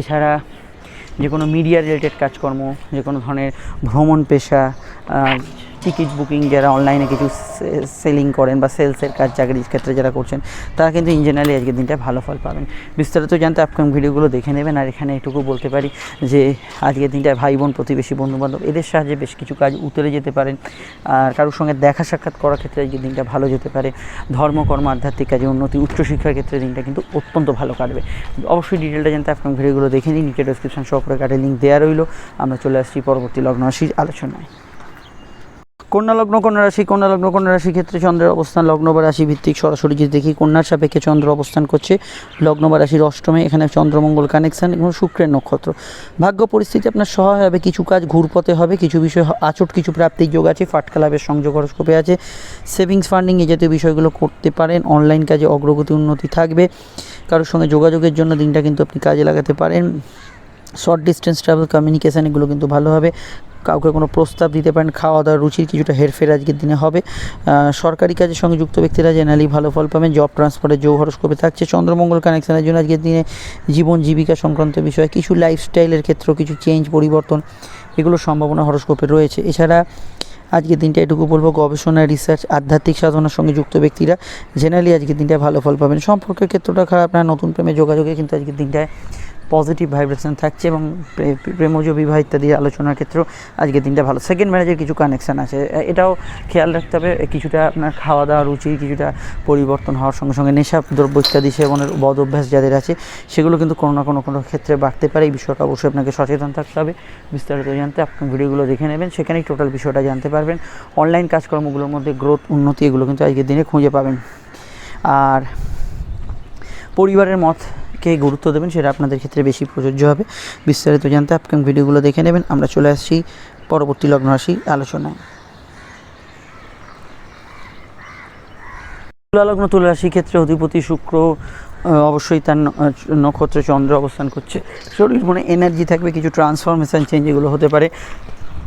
এছাড়া যে কোনো মিডিয়া রিলেটেড কাজকর্ম, যে কোনো ধরনের ভ্রমণ পেশা টিকিট বুকিং যারা অনলাইনে কিছু সেলিং করেন বা সেলসের কাজ, চাকরির ক্ষেত্রে যারা করছেন, তারা কিন্তু ইন জেনারেলি আজকের দিনটা ভালো ফল পাবেন। বিস্তারিত জানতে আপকাম ভিডিওগুলো দেখে নেবেন। আর এখানে এটুকু বলতে পারি যে, আজকের দিনটা ভাই বোন প্রতিবেশী, বন্ধুবান্ধব, এদের সাহায্যে বেশ কিছু কাজ উতরে যেতে পারেন আর কারোর সঙ্গে দেখা সাক্ষাৎ করার ক্ষেত্রে আজকের দিনটা ভালো যেতে পারে। ধর্মকর্ম আধ্যাত্মিক কাজে উন্নতি উচ্চশিক্ষার ক্ষেত্রে দিনটা কিন্তু অত্যন্ত ভালো কাটবে। অবশ্যই ডিটেলটা জানতে আপকাম ভিডিওগুলো দেখে নিন। নিচে ডেসক্রিপশন সহকারে কাটে লিঙ্ক দেওয়া রইল। আমরা চলে আসছি পরবর্তী লগ্ন রাশির আলোচনায়। কন্যা লগ্ন কন্যা রাশি কন্যা লগ্ন কন্যা রাশি ক্ষেত্রে চন্দ্রের অবস্থান লগ্ন বা রাশি ভিত্তিক সরাসরি যদি দেখি কন্যার সাপেক্ষে চন্দ্র অবস্থান করছে লগ্ন বা রাশির অষ্টমে, এখানে চন্দ্রমঙ্গল কানেকশন এবং শুক্রের নক্ষত্র। ভাগ্য পরিস্থিতি আপনার সহায় হবে, কিছু কাজ ঘুরপথে হবে, কিছু বিষয় আচট, কিছু প্রাপ্তির যোগ আছে, ফাটকা লাভের সংযোগ হরস্কোপে আছে সেভিংস ফান্ডিং এই জাতীয় বিষয়গুলো করতে পারেন অনলাইন কাজে অগ্রগতি উন্নতি থাকবে, কারোর সঙ্গে যোগাযোগের জন্য দিনটা কিন্তু আপনি কাজে লাগাতে পারেন। শর্ট ডিস্টেন্স ট্রাভেল কমিউনিকেশান এগুলো কিন্তু ভালো হবে। কাউকে কোনো প্রস্তাব দিতে পারেন খাওয়া দাওয়ার রুচির কিছুটা হেরফের আজকের দিনে হবে। সরকারি কাজের সঙ্গে যুক্ত ব্যক্তিরা জেনারেলি ভালো ফল পাবেন জব ট্রান্সফারের যোগ হরস্কোপে থাকছে। চন্দ্রমঙ্গল কানেকশনের জন্য আজকের দিনে জীবন জীবিকা সংক্রান্ত বিষয় কিছু লাইফস্টাইলের ক্ষেত্রেও কিছু চেঞ্জ পরিবর্তন এগুলোর সম্ভাবনা হরস্কোপে রয়েছে। এছাড়া আজকের দিনটা এটুকু বলব, গবেষণা রিসার্চ আধ্যাত্মিক সাধনার সঙ্গে যুক্ত ব্যক্তিরা জেনারেলি আজকের দিনটা ভালো ফল পাবেন। সম্পর্কের ক্ষেত্রটা খারাপ না, নতুন প্রেমে যোগাযোগে কিন্তু আজকের দিনটায় পজিটিভ ভাইব্রেশন থাকছে এবং প্রে- প্রেমজ বিবাহ ইত্যাদি আলোচনার ক্ষেত্রেও আজকের দিনটা ভালো। সেকেন্ড ম্যারেজের কিছু কানেকশান আছে। এটাও খেয়াল রাখতে হবে কিছুটা আপনার খাওয়া দাওয়া রুচি, কিছুটা পরিবর্তন হওয়ার সঙ্গে সঙ্গে নেশা, দ্রব্য ইত্যাদি সেবনের বদ অভ্যাস যাদের আছে, সেগুলো কিন্তু কোনো না কোনো কোনো ক্ষেত্রে বাড়তে পারে। এই বিষয়টা অবশ্যই আপনাকে সচেতন থাকতে হবে। বিস্তারিত জানতে আপনি ভিডিওগুলো দেখে নেবেন। সেখানেই টোটাল বিষয়টা জানতে পারবেন। অনলাইন কাজকর্মগুলোর মধ্যে গ্রোথ উন্নতি এগুলো কিন্তু আজকের দিনে খুঁজে পাবেন। আর পরিবারের মতকে গুরুত্ব দেবেন সেটা আপনাদের ক্ষেত্রে বেশি প্রযোজ্য হবে। বিস্তারিত জানতে আপকাম ভিডিওগুলো দেখে নেবেন। আমরা চলে আসছি পরবর্তী লগ্ন রাশি আলোচনায়। তুলা লগ্ন, তুলা রাশির ক্ষেত্রে অধিপতি শুক্র অবশ্যই তার নক্ষত্রে চন্দ্র অবস্থান করছে। শরীর মনে এনার্জি থাকবে, কিছু ট্রান্সফরমেশন চেঞ্জ এগুলো হতে পারে।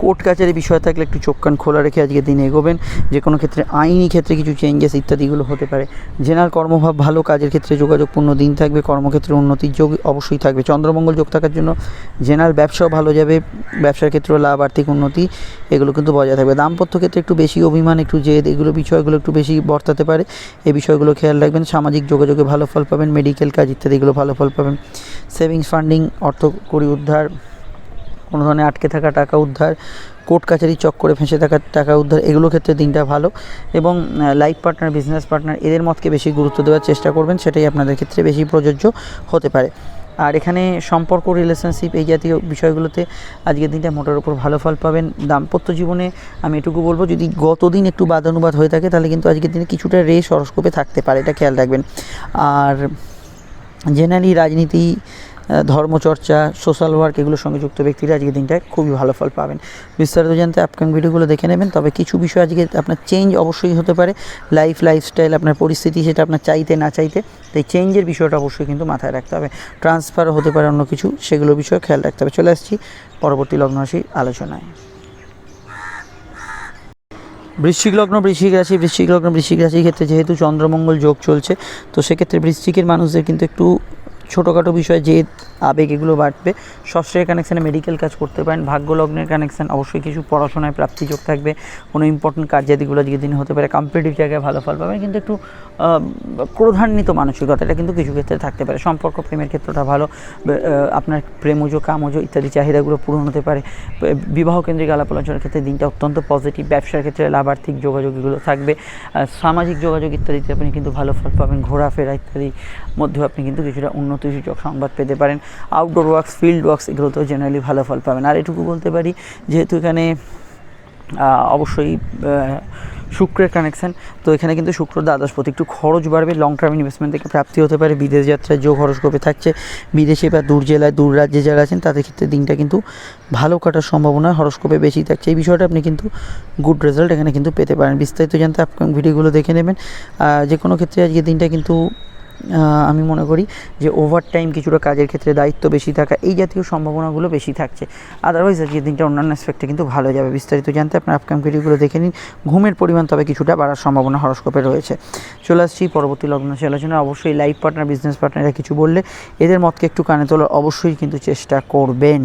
কোর্ট কাচারি বিষয় থাকলে একটু চোখ কান খোলা রেখে আজকে দিনে এগোবেন। যে কোনো ক্ষেত্রে আইনি ক্ষেত্রে কিছু চেঞ্জেস ইত্যাদিগুলো হতে পারে। জেনার কর্মভাব ভালো, কাজের ক্ষেত্রে যোগাযোগপূর্ণ দিন থাকবে, কর্মক্ষেত্রে উন্নতির যোগ অবশ্যই থাকবে। চন্দ্রমঙ্গল যোগ থাকার জন্য জেনার ব্যবসাও ভালো যাবে, ব্যবসার ক্ষেত্রেও লাভ, আর্থিক উন্নতি এগুলো কিন্তু বজায় থাকবে। দাম্পত্য ক্ষেত্রে একটু বেশি অভিমান, একটু জেদ, এগুলো বিষয়গুলো একটু বেশি বর্তাতে পারে। এই বিষয়গুলো খেয়াল রাখবেন। সামাজিক যোগাযোগে ভালো ফল পাবেন মেডিকেল কাজ ইত্যাদিগুলো ভালো ফল পাবেন। সেভিংস ফান্ডিং অর্থ করি উদ্ধার কোনো ধরনের আটকে থাকা টাকা উদ্ধার, কোর্ট কাছারি চক্করে ফেঁসে থাকা টাকা উদ্ধার এগুলো ক্ষেত্রে দিনটা ভালো। এবং লাইফ পার্টনার বিজনেস পার্টনার এদের মতকে বেশি গুরুত্ব দেওয়ার চেষ্টা করবেন, সেটাই আপনাদের ক্ষেত্রে বেশি প্রযোজ্য হতে পারে। আর এখানে সম্পর্ক রিলেশনশিপ এই জাতীয় বিষয়গুলোতে আজকের দিনটা মোটার উপর ভালো ফল পাবেন। দাম্পত্য জীবনে আমি এটুকু বলব, যদি গতদিন একটু বাদানুবাদ হয়ে থাকে, তাহলে কিন্তু আজকের দিনে কিছুটা রেস হরস্কোপে থাকতে পারে, এটা খেয়াল রাখবেন। আর জেনারেলি রাজনীতি ধর্মচর্চা সোশ্যাল ওয়ার্ক এগুলোর সঙ্গে যুক্ত ব্যক্তিরা আজকের দিনটায় খুবই ভালো ফল পাবেন। বিস্তারিত জানতে আপকামিং ভিডিওগুলো দেখে নেবেন। তবে কিছু বিষয় আজকে আপনার চেঞ্জ অবশ্যই হতে পারে। লাইফ লাইফস্টাইল আপনার পরিস্থিতি সেটা আপনার চাইতে, না চাইতে। তাই চেঞ্জের বিষয়টা অবশ্যই কিন্তু মাথায় রাখতে হবে। ট্রান্সফার হতে পারে অন্য কিছু সেগুলো বিষয়ে খেয়াল রাখতে হবে। চলে আসছি পরবর্তী লগ্ন রাশি আলোচনায়। বৃশ্চিক লগ্ন, বৃশ্চিক রাশি, বৃশ্চিক লগ্ন, বৃশ্চিক রাশির ক্ষেত্রে যেহেতু চন্দ্রমঙ্গল যোগ চলছে, তো সেক্ষেত্রে বৃশ্চিকের মানুষদের কিন্তু একটু ছোটোখাটো বিষয়, যে আবেগ এগুলো বাড়বে। ষষ্ঠের কানেকশানে মেডিকেল কাজ করতে পারেন ভাগ্য লগ্নের কানেকশান অবশ্যই কিছু পড়াশোনায় প্রাপ্তি যোগ থাকবে, কোনো ইম্পর্টেন্ট কার্যাদিগুলো দিন হতে পারে কম্পিটিভ জায়গায় ভালো ফল পাবেন, কিন্তু একটু ক্রোধান্বিত মানসিকতা এটা কিন্তু কিছু ক্ষেত্রে থাকতে পারে। সম্পর্ক, প্রেমের ক্ষেত্রটা ভালো আপনার প্রেমজ, কামজ ইত্যাদি চাহিদাগুলো পূরণ হতে পারে। বিবাহ কেন্দ্রিক আলাপ আলোচনার ক্ষেত্রে দিনটা অত্যন্ত পজিটিভ ব্যবসার ক্ষেত্রে লাভার্থিক যোগাযোগ এগুলো থাকবে। সামাজিক যোগাযোগ ইত্যাদিতে আপনি কিন্তু ভালো ফল পাবেন, ঘোরাফেরা ইত্যাদি মধ্যেও আপনি কিন্তু কিছুটা উন্নতি সূচক সংবাদ পেতে পারেন। আউটডোর ওয়ার্কস ফিল্ড ওয়ার্কস এগুলোতেও জেনারেলি ভালো ফল পাবেন। আর এটুকু বলতে পারি, যেহেতু এখানে অবশ্যই শুক্রের কানেকশন তো এখানে কিন্তু শুক্র দ্বাদশ দ্বাদশপতি একটু খরচ বাড়বে লং টার্ম ইনভেস্টমেন্ট থেকে প্রাপ্তি হতে পারে। বিদেশ যাত্রায় যোগ হরস্কোপে থাকছে। বিদেশে বা দূর জেলায়, দূর রাজ্যে যারা আছেন, তাদের ক্ষেত্রে দিনটা কিন্তু ভালো কাটার সম্ভাবনা হরস্কোপে বেশি থাকছে। এই বিষয়টা আপনি কিন্তু গুড রেজাল্ট এখানে কিন্তু পেতে পারেন। বিস্তারিত জানতে আপকামিং ভিডিওগুলো দেখে নেবেন। যে কোনো ক্ষেত্রে আজকে দিনটা কিন্তু আমি মনে করি যে ওভার টাইম কিছুটা কাজের ক্ষেত্রে দায়িত্ব বেশি থাকা, এই জাতীয় সম্ভাবনাগুলো বেশি থাকছে। আদারওয়াইজ আজকের দিনটা অন্যান্য অ্যাসপেক্টে কিন্তু ভালো যাবে। বিস্তারিত জানতে আপনার আপকাম ভিডিওগুলো দেখে নিন। ঘুমের পরিমাণ তবে কিছুটা বাড়ার সম্ভাবনা হরস্কোপে রয়েছে। চলে আসছি পরবর্তী লগ্ন সে আলোচনা। অবশ্যই লাইফ পার্টনার বিজনেস পার্টনাররা কিছু বললে এদের মতকে একটু কানে তোলার অবশ্যই কিন্তু চেষ্টা করবেন।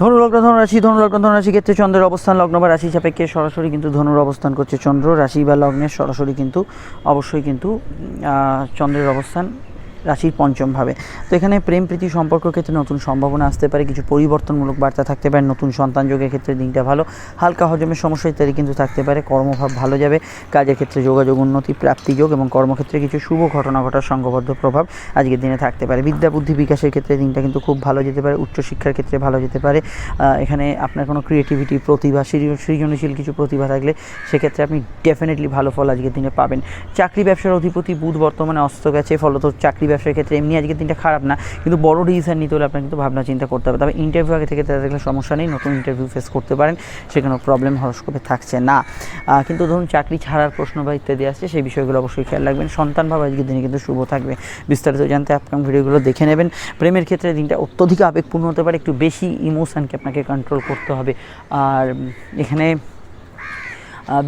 ধনুলগ্ন লগ্ন, ধনু রাশি ক্ষেত্রে চন্দ্রের অবস্থান, লগ্ন বা রাশি সাপেক্ষে সরাসরি কিন্তু ধনুর অবস্থান করছে চন্দ্র, রাশি বা লগ্নের সরাসরি কিন্তু, অবশ্যই কিন্তু চন্দ্রের অবস্থান রাশির পঞ্চম ভাবে তো এখানে প্রেম, প্রীতি সম্পর্ক ক্ষেত্রে নতুন সম্ভাবনা আসতে পারে, কিছু পরিবর্তনমূলক বার্তা থাকতে পারে, নতুন সন্তান যোগের ক্ষেত্রে দিনটা ভালো, হালকা হজমের সমস্যা ইত্যাদি কিন্তু থাকতে পারে, কর্মভাব ভালো যাবে, কাজের ক্ষেত্রে যোগাযোগ উন্নতি, প্রাপ্তি যোগ এবং কর্মক্ষেত্রে কিছু শুভ ঘটনা ঘটার সংঘবদ্ধ প্রভাব আজকের দিনে থাকতে পারে। বিদ্যা, বুদ্ধি বিকাশের ক্ষেত্রে দিনটা কিন্তু খুব ভালো যেতে পারে, উচ্চশিক্ষার ক্ষেত্রে ভালো যেতে পারে। এখানে আপনার কোনো ক্রিয়েটিভিটি প্রতিভা সৃজ- সৃজনশীল কিছু প্রতিভা থাকলে সেক্ষেত্রে আপনি ডেফিনেটলি ভালো ফল আজকের দিনে পাবেন। চাকরি ব্যবসার অধিপতি বুধ বর্তমানে অস্ত গেছে, ফলত চাকরি ব্যবসার ক্ষেত্রে এমনি আজকের দিনটা খারাপ না, কিন্তু বড় ডিসিশন নিতে হলে আপনার কিন্তু ভাবনা চিন্তা করতে হবে। তবে ইন্টারভিউ আগে থেকে দেখলে সমস্যা নেই, নতুন ইন্টারভিউ ফেস করতে পারেন সেখানে প্রবলেম হরস্কোপে থাকছে না। কিন্তু ধরুন চাকরি ছাড়ার প্রশ্ন বা ইত্যাদি আসছে, সেই বিষয়গুলো অবশ্যই খেয়াল রাখবেন। সন্তান ভাব আজকের দিনে কিন্তু শুভ থাকবে। বিস্তারিত জানতে আপনার ভিডিওগুলো দেখে নেবেন। প্রেমের ক্ষেত্রে দিনটা অত্যধিক আবেগপূর্ণ হতে পারে, একটু বেশি ইমোশনকে আপনাকে কন্ট্রোল করতে হবে। আর এখানে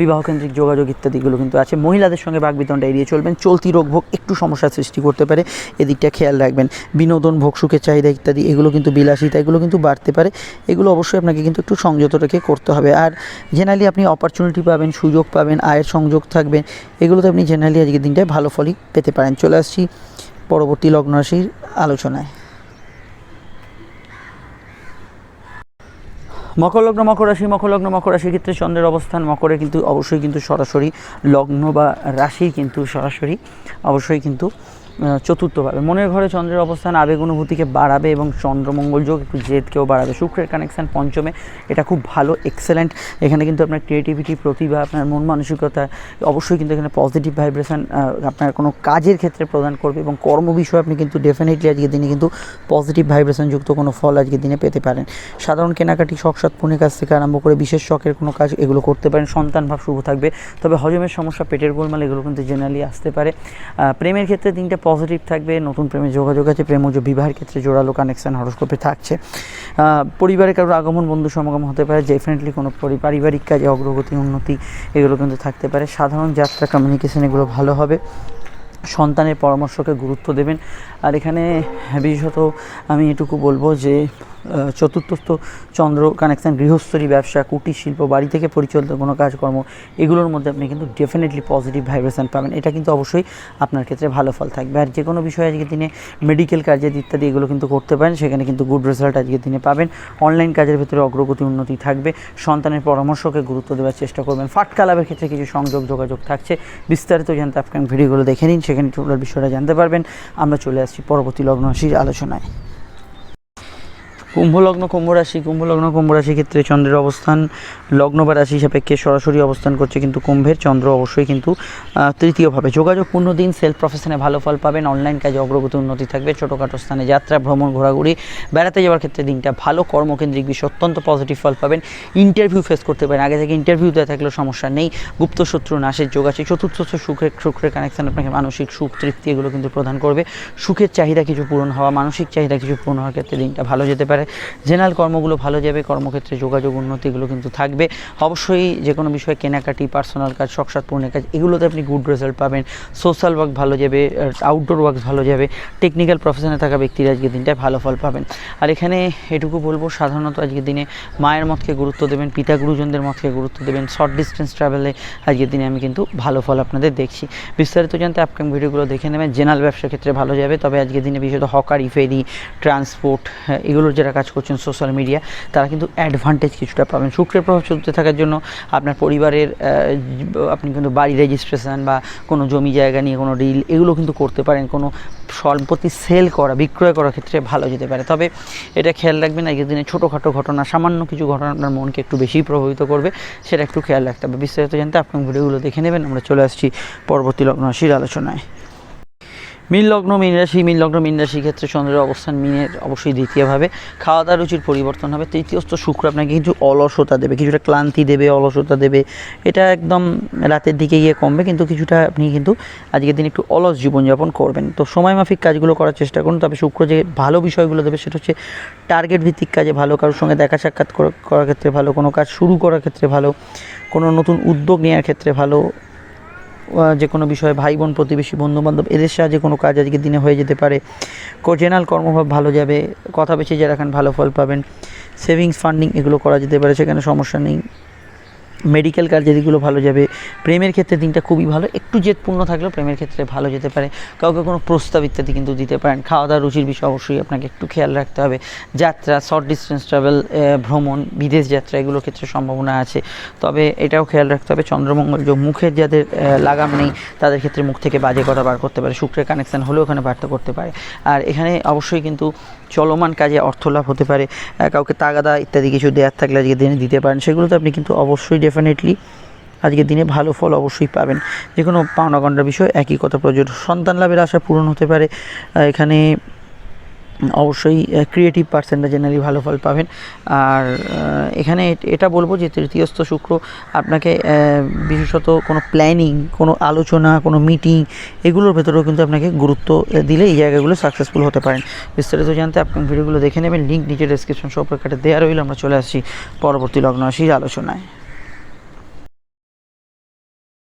বিবাহকেন্দ্রিক যোগাযোগ ইত্যাদিগুলো কিন্তু আছে। মহিলাদের সঙ্গে বাগবিতণ্ডা এড়িয়ে চলবেন। চলতি রোগ ভোগ একটু সমস্যার সৃষ্টি করতে পারে। এদিকটা খেয়াল রাখবেন। বিনোদন, ভোগ, সুখের চাহিদা ইত্যাদি, এগুলো কিন্তু বিলাসিতা, এগুলো কিন্তু বাড়তে পারে। এগুলো অবশ্যই আপনাকে কিন্তু একটু সংযত রেখে করতে হবে। আর জেনারেলি আপনি অপরচুনিটি পাবেন, সুযোগ পাবেন, আয়ের সংযোগ থাকবেন এগুলোতে আপনি জেনারেলি আজকের দিনটায় ভালো ফলই পেতে পারেন। চলে আসছি পরবর্তী লগ্ন রাশির আলোচনায়। মকর লগ্ন মকর রাশি, মকরলগ্ন, মকর রাশির ক্ষেত্রে চন্দ্রের অবস্থান, মকরে কিন্তু অবশ্যই কিন্তু সরাসরি লগ্ন বা রাশি কিন্তু সরাসরি, অবশ্যই কিন্তু চতুর্থভাবে। মনের ঘরে চন্দ্রের অবস্থান আবেগ অনুভূতিকে বাড়াবে এবং চন্দ্রমঙ্গল যোগ একটু জেদকেও বাড়াবে। শুক্রের কানেকশান পঞ্চমে, এটা খুব ভালো এক্সেলেন্ট এখানে কিন্তু আপনার ক্রিয়েটিভিটি প্রতিভা, আপনার মন মানসিকতা, অবশ্যই কিন্তু এখানে পজিটিভ ভাইব্রেশন আপনার কোনো কাজের ক্ষেত্রে প্রদান করবে এবং কর্ম বিষয়ে আপনি কিন্তু ডেফিনেটলি আজকের দিনে কিন্তু পজিটিভ ভাইব্রেশন যুক্ত কোনো ফল আজকের দিনে পেতে পারেন। সাধারণ কেনাকাটি শখ সাতপুণের কাছ থেকে আরম্ভ করে বিশেষ শখের কোনো কাজ এগুলো করতে পারেন। সন্তান ভাব শুভ থাকবে। তবে হজমের সমস্যা, পেটের গোলমাল এগুলো কিন্তু জেনারেলি আসতে পারে। প্রেমের ক্ষেত্রে দিনটা পজিটিভ থাকবে, নতুন প্রেমে যোগাযোগ আছে, প্রেম প্রেমজ বিবাহের ক্ষেত্রে জোড়ালো কানেকশান হরস্কোপে থাকছে। পরিবারের পরিবারে কারোর আগমন, বন্ধু সমাগম হতে পারে ডেফিনেটলি কোনো পারিবারিক কাজে অগ্রগতি, উন্নতি, এগুলো কিন্তু থাকতে পারে। সাধারণ যাত্রা কমিউনিকেশান এগুলো ভালো হবে। সন্তানের পরামর্শকে গুরুত্ব দেবেন। আর এখানে বিশেষত আমি এটুকু বলব যে চতুর্থস্থ চন্দ্র কানেকশান গৃহস্থলী ব্যবসা, কুটির শিল্প, বাড়ি থেকে পরিচালিত কোনো কাজকর্ম, এগুলোর মধ্যে আপনি কিন্তু ডেফিনেটলি পজিটিভ ভাইব্রেশন পাবেন। এটা কিন্তু অবশ্যই আপনার ক্ষেত্রে ভালো ফল থাকবে। আর যে কোনো বিষয়ে আজকের দিনে মেডিকেল কাজের ইত্যাদি এগুলো কিন্তু করতে পারেন, সেখানে কিন্তু গুড রেজাল্ট আজকের দিনে পাবেন। অনলাইন কাজের ভিতরে অগ্রগতি উন্নতি থাকবে। সন্তানের পরামর্শকে গুরুত্ব দেওয়ার চেষ্টা করবেন। ফাটকা লাভের ক্ষেত্রে কিছু সংযোগ যোগাযোগ থাকছে। বিস্তারিত জানতে আপনার ভিডিওগুলো দেখে নিন সেখানে টোটাল বিষয়টা জানতে পারবেন। আমরা চলে আসছি পরবর্তী লগ্ন রাশির আলোচনায়। কুম্ভ লগ্ন কুম্ভ রাশি কুম্ভ লগ্ন কুম্ভ রাশি ক্ষেত্রে চন্দ্রের অবস্থান, লগ্ন বা রাশি সাপেক্ষে সরাসরি অবস্থান করছে কিন্তু কুম্ভের, চন্দ্র অবশ্যই কিন্তু তৃতীয়ভাবে। যোগাযোগপূর্ণ দিন সেলফ প্রফেশনে ভালো ফল পাবেন অনলাইন কাজে অগ্রগতি উন্নতি থাকবে, ছোটোখাটো স্থানে যাত্রা, ভ্রমণ, ঘোরাঘুরি, বেড়াতে যাওয়ার ক্ষেত্রে দিনটা ভালো, কর্মকেন্দ্রিক বিষয় অত্যন্ত পজিটিভ ফল পাবেন ইন্টারভিউ ফেস করতে পারেন। আগে থেকে ইন্টারভিউ দেওয়া থাকলেও সমস্যা নেই, গুপ্ত শত্রু, নাশের যোগ আছে, চতুর্থ সুখের শুক্রের কানেকশন আপনাকে মানসিক সুখ, তৃপ্তি এগুলো কিন্তু প্রদান করবে। সুখের চাহিদা কিছু পূরণ হওয়া, মানসিক চাহিদা কিছু পূরণ হওয়ার ক্ষেত্রে দিনটা ভালো যেতে পারে। জেনারেল কর্মগুলো ভালো যাবে, কর্মক্ষেত্রে যোগাযোগ উন্নতি এগুলো কিন্তু থাকবে। অবশ্যই যে কোনো বিষয়ে কেনাকাটি পার্সোনাল কাজ শখসাত পূর্ণের কাজ, এগুলোতে আপনি গুড রেজাল্ট পাবেন। সোশ্যাল ওয়ার্ক ভালো যাবে আউটডোর ওয়ার্ক ভালো যাবে। টেকনিক্যাল প্রফেশনে থাকা ব্যক্তিরা আজকের দিনটায় ভালো ফল পাবেন। আর এখানে এটুকু বলব, সাধারণত আজকের দিনে মায়ের মতকে গুরুত্ব দেবেন, পিতা গুরুজনদের মতকে গুরুত্ব দেবেন। শর্ট ডিস্টেন্স ট্রাভেলে আজকের দিনে আমি কিন্তু ভালো ফল আপনাদের দেখছি। বিস্তারিত জানতে আপকামিং ভিডিওগুলো দেখে নেবেন। জেনারেল ব্যবসার ক্ষেত্রে ভালো যাবে, তবে আজকের দিনে বিশেষত হকারি ফেরি ট্রান্সপোর্ট এগুলোর যারা কাজ করছেন সোশ্যাল মিডিয়া, তারা কিন্তু অ্যাডভান্টেজ কিছুটা পাবেন। শুক্রের প্রভাব চলতে থাকার জন্য আপনার পরিবারের আপনি কিন্তু বাড়ি রেজিস্ট্রেশন বা কোনো জমি জায়গা নিয়ে কোনো ডিল এগুলো কিন্তু করতে পারেন। কোনো সম্পত্তি সেল করা, বিক্রয় করার ক্ষেত্রে ভালো যেতে পারে। তবে এটা খেয়াল রাখবেন, আগের দিনে ছোটোখাটো ঘটনা, সামান্য কিছু ঘটনা আপনার মনকে একটু বেশিই প্রভাবিত করবে, সেটা একটু খেয়াল রাখতে হবে। বিস্তারিত জানতে আপনার ভিডিওগুলো দেখে নেবেন। আমরা চলে আসছি পরবর্তী লগ্ন রাশির আলোচনায়। মীন লগ্ন, মীন রাশি, মীন লগ্ন, মীন রাশির ক্ষেত্রে চন্দ্রের অবস্থান মিনের অবশ্যই দ্বিতীয়ভাবে। খাওয়া দাওয়া রুচির পরিবর্তন হবে। তৃতীয়স্থ শুক্র আপনাকে কিছু অলসতা দেবে, কিছুটা ক্লান্তি দেবে, অলসতা দেবে। এটা একদম রাতের দিকে গিয়ে কমবে, কিন্তু কিছুটা আপনি কিন্তু আজকের দিন একটু অলস জীবনযাপন করবেন। তো সময় মাফিক কাজগুলো করার চেষ্টা করুন। তবে শুক্র যে ভালো বিষয়গুলো দেবে, সেটা হচ্ছে টার্গেট ভিত্তিক কাজে ভালো, কারোর সঙ্গে দেখা সাক্ষাৎ করার ক্ষেত্রে ভালো, কোনো কাজ শুরু করার ক্ষেত্রে ভালো, কোনো নতুন উদ্যোগ নেওয়ার ক্ষেত্রে ভালো যে কোনো বিষয়ে ভাই বোন, প্রতিবেশী বন্ধু বান্ধব এদের সাহায্যে কোনো কাজ আজকে দিনে হয়ে যেতে পারে। জেনারেল কর্মভাব ভালো যাবে, কথা বেশি যারা রাখেন ভালো ফল পাবেন। সেভিংস ফান্ডিং এগুলো করা যেতে পারে, সেখানে সমস্যা নেই। মেডিকেল কাজ যেদিকগুলো ভালো যাবে, প্রেমের ক্ষেত্রে দিনটা খুবই ভালো, একটু জেদপূর্ণ থাকলেও প্রেমের ক্ষেত্রে ভালো যেতে পারে। কাউকে কোনো প্রস্তাব ইত্যাদি কিন্তু দিতে পারেন। খাওয়া দাওয়া রুচির বিষয়ে অবশ্যই আপনাকে একটু খেয়াল রাখতে হবে। যাত্রা শর্ট ডিস্টেন্স ট্রাভেল ভ্রমণ, বিদেশ যাত্রা, এগুলোর ক্ষেত্রে সম্ভাবনা আছে। তবে এটাও খেয়াল রাখতে হবে, চন্দ্রমঙ্গল যে মুখের যাদের লাগাম নেই, তাদের ক্ষেত্রে মুখ থেকে বাজে কথা বার করতে পারে। শুক্রের কানেকশান হলেও ওখানে বার্তা করতে পারে। আর এখানে অবশ্যই কিন্তু চলমান কাজে অর্থ লাভ হতে পারে কাউকে তাগাদা ইত্যাদি কিছু দেওয়ার থাকলে আজকে দিনে দিতে পারেন। সেগুলোতে আপনি কিন্তু অবশ্যই ডেফিনেটলি আজকের দিনে ভালো ফল অবশ্যই পাবেন। যে কোনো পাওনা গণ্ডার বিষয় একই কথা প্রযোজ্য। সন্তান লাভের আশা পূরণ হতে পারে এখানে অবশ্যই ক্রিয়েটিভ পার্সনরা জেনারেলি ভালো ফল পাবেন। আর এখানে এট- বলব যে তৃতীয়স্থ শুক্র আপনাকে বিশেষত কোনো প্ল্যানিং কোনো আলোচনা, কোনো মিটিং এগুলোর ভেতরেও কিন্তু আপনাকে গুরুত্ব দিলে এই জায়গাগুলো সাকসেসফুল হতে পারেন। বিস্তারিত জানতে আপনি ভিডিওগুলো দেখে নেবেন লিঙ্ক নিচে ডেসক্রিপশন সব প্রকারে দেওয়া রইল। আমরা চলে আসছি পরবর্তী লগ্ন রাশির আলোচনায়।